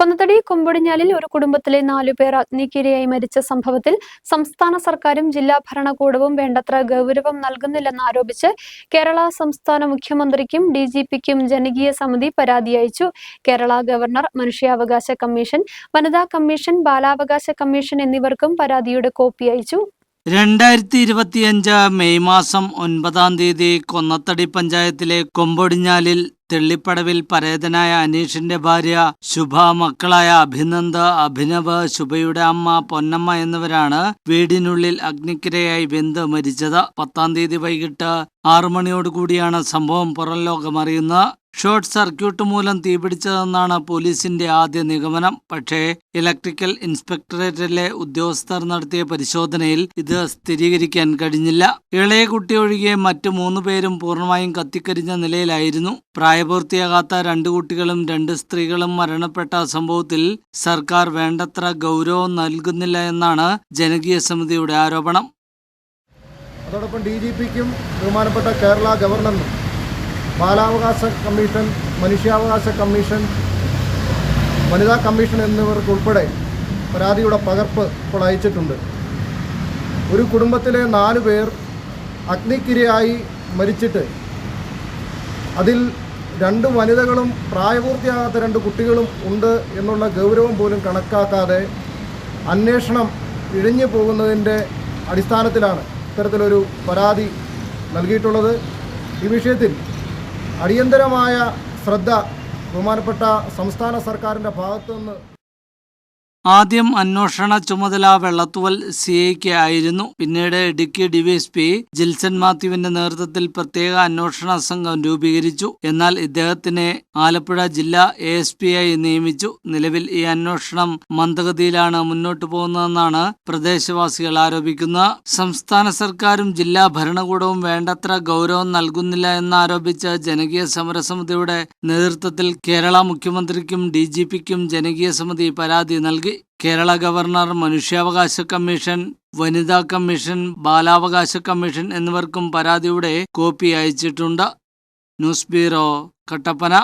കൊന്നത്തടി കൊമ്പടിഞ്ഞാലിൽ ഒരു കുടുംബത്തിലെ നാലുപേർ അഗ്നിക്കിരയായി മരിച്ച സംഭവത്തിൽ സംസ്ഥാന സർക്കാരും ജില്ലാ ഭരണകൂടവും വേണ്ടത്ര ഗൗരവം നൽകുന്നില്ലെന്ന് ആരോപിച്ച് കേരള സംസ്ഥാന മുഖ്യമന്ത്രിക്കും ഡി ജി പിക്കും ജനകീയ സമിതി പരാതി അയച്ചു. കേരള ഗവർണർ മനുഷ്യാവകാശ കമ്മീഷൻ വനിതാ കമ്മീഷൻ ബാലാവകാശ കമ്മീഷൻ എന്നിവർക്കും പരാതിയുടെ കോപ്പി അയച്ചു. രണ്ടായിരത്തി ഇരുപത്തിയഞ്ച് മെയ് മാസം ഒൻപതാം തീയതി കൊന്നത്തടി പഞ്ചായത്തിലെ കൊമ്പൊടിഞ്ഞാലിൽ തെള്ളിപ്പടവിൽ പരേതനായ അനീഷിന്റെ ഭാര്യ ശുഭ മക്കളായ അഭിനന്ദ് അഭിനവ് ശുഭയുടെ അമ്മ പൊന്നമ്മ എന്നിവരാണ് വീടിനുള്ളിൽ അഗ്നിക്കിരയായി വെന്ത് മരിച്ചത്. പത്താം തീയതി വൈകിട്ട് ആറു മണിയോടുകൂടിയാണ് സംഭവം പുറം ലോകമറിയുന്നത്. ഷോർട്ട് സർക്യൂട്ട് മൂലം തീപിടിച്ചതെന്നാണ് പോലീസിന്റെ ആദ്യ നിഗമനം. പക്ഷേ ഇലക്ട്രിക്കൽ ഇൻസ്പെക്ടറേറ്റിലെ ഉദ്യോഗസ്ഥർ നടത്തിയ പരിശോധനയിൽ ഇത് സ്ഥിരീകരിക്കാൻ കഴിഞ്ഞില്ല. ഇളയ കുട്ടി ഒഴികെ മറ്റു മൂന്ന് പേരും പൂർണമായും കത്തിക്കരിഞ്ഞ നിലയിലായിരുന്നു. പ്രായപൂർത്തിയാകാത്ത രണ്ട് കുട്ടികളും രണ്ട് സ്ത്രീകളും മരണപ്പെട്ട സംഭവത്തിൽ സർക്കാർ വേണ്ടത്ര ഗൗരവം നൽകുന്നില്ല എന്നാണ് ജനകീയ സമിതിയുടെ ആരോപണം. അതോടൊപ്പം ഡി ജി പിക്കും ബഹുമാനപ്പെട്ട കേരള ഗവർണറിനും ബാലാവകാശ കമ്മീഷൻ മനുഷ്യാവകാശ കമ്മീഷൻ വനിതാ കമ്മീഷൻ എന്നിവർക്കുൾപ്പെടെ പരാതിയുടെ പകർപ്പ് ഇപ്പോൾ അയച്ചിട്ടുണ്ട്. ഒരു കുടുംബത്തിലെ നാല് പേർ അഗ്നിക്കിരയായി മരിച്ചിട്ട് അതിൽ രണ്ട് വനിതകളും പ്രായപൂർത്തിയാകാത്ത രണ്ട് കുട്ടികളും ഉണ്ട് എന്നുള്ള ഗൗരവം പോലും കണക്കാക്കാതെ അന്വേഷണം ഇഴഞ്ഞു പോകുന്നതിന്റെ അടിസ്ഥാനത്തിലാണ് ഇത്തരത്തിലൊരു പരാതി നൽകിയിട്ടുള്ളത്. ഈ വിഷയത്തിൽ അടിയന്തരമായ ശ്രദ്ധ ബഹുമാനപ്പെട്ട സംസ്ഥാന സർക്കാരിന്റെ ഭാഗത്തു നിന്ന് ആദ്യം അന്വേഷണ ചുമതല വെള്ളത്തുവൽ സി ഐക്ക് ആയിരുന്നു. പിന്നീട് ഇടുക്കി ഡിവൈഎസ്പി ജിൽസൺ മാത്യുവിന്റെ നേതൃത്വത്തിൽ പ്രത്യേക അന്വേഷണ സംഘം രൂപീകരിച്ചു. എന്നാൽ ഇദ്ദേഹത്തിനെ ആലപ്പുഴ ജില്ലാ എ എസ് പി ആയി നിയമിച്ചു. നിലവിൽ ഈ അന്വേഷണം മന്ദഗതിയിലാണ് മുന്നോട്ടു പോകുന്നതെന്നാണ് പ്രദേശവാസികൾ ആരോപിക്കുന്നത്. സംസ്ഥാന സർക്കാരും ജില്ലാ ഭരണകൂടവും വേണ്ടത്ര ഗൗരവം നൽകുന്നില്ല എന്നാരോപിച്ച് ജനകീയ സമരസമിതിയുടെ നേതൃത്വത്തിൽ കേരള മുഖ്യമന്ത്രിക്കും ഡി ജി പിക്കും ജനകീയ സമിതി പരാതി നൽകി. കേരള ഗവർണർ മനുഷ്യാവകാശ കമ്മീഷൻ വനിതാ കമ്മീഷൻ ബാലാവകാശ കമ്മീഷൻ എന്നിവർക്കും പരാതിയുടെ കോപ്പി അയച്ചിട്ടുണ്ട്. News bureau Kattappana.